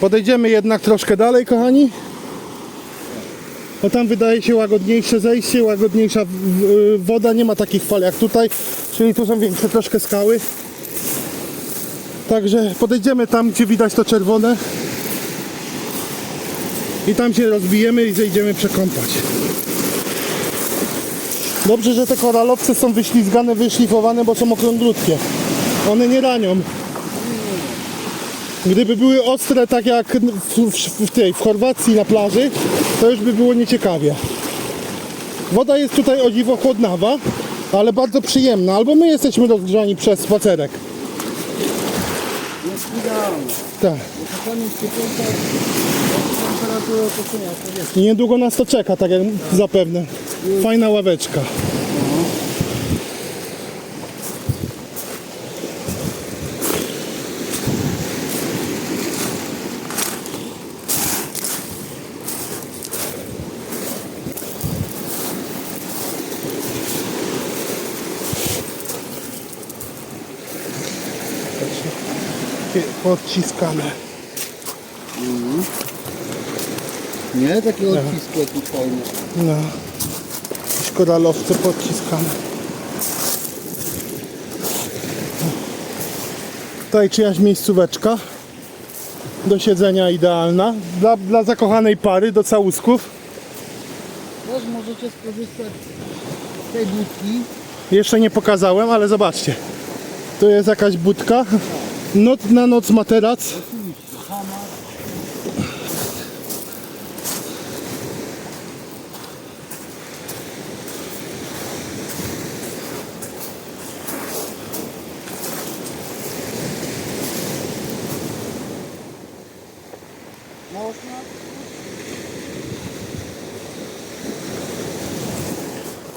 Podejdziemy jednak troszkę dalej, kochani. Bo tam wydaje się łagodniejsze zejście, łagodniejsza woda, nie ma takich fal jak tutaj, czyli tu są większe troszkę skały. Także podejdziemy tam, gdzie widać to czerwone. I tam się rozbijemy i zejdziemy przekąpać. Dobrze, że te koralowce są wyślizgane, wyszlifowane, bo są okrąglutkie. One nie ranią. Gdyby były ostre, tak jak w, w, w tej, w Chorwacji na plaży, to już by było nieciekawie. Woda jest tutaj o dziwo chłodnawa, ale bardzo przyjemna. Albo my jesteśmy rozgrzani przez spacerek. Jest idealne. Tak. I niedługo nas to czeka, tak jak zapewne. Fajna ławeczka. Podciskane. Nie? Takie odciski jakieś fajne. No. Jakieś koralowce podciskane. Tutaj czyjaś miejscóweczka do siedzenia idealna dla, dla zakochanej pary do całusków. Też możecie skorzystać z tej budki. Jeszcze nie pokazałem, ale zobaczcie. Tu jest jakaś budka. Noc na noc materac.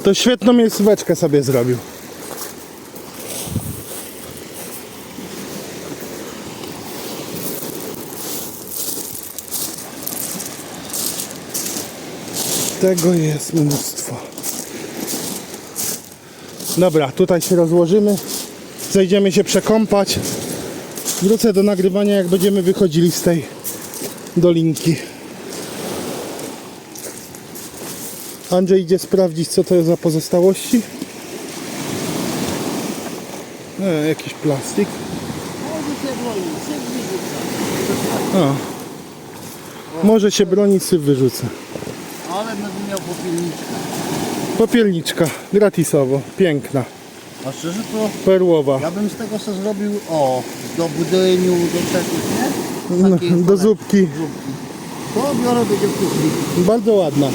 To świetną miejscóweczkę sobie zrobił. Tego jest mnóstwo. Dobra, tutaj się rozłożymy. Zejdziemy się przekąpać. Wrócę do nagrywania, jak będziemy wychodzili z tej dolinki. Andrzej idzie sprawdzić, co to jest za pozostałości. E, jakiś plastik. Wyrzuca. O. Może się broni, syf wyrzucę. Ale będę miał popielniczkę. Popielniczka, gratisowo, piękna, A szczerze to perłowa. ja bym z tego co zrobił, o, do budyniu, do czegoś, nie? No, Takiej do kolekcji zupki. zupki. To biorę w kuchni. Bardzo ładna.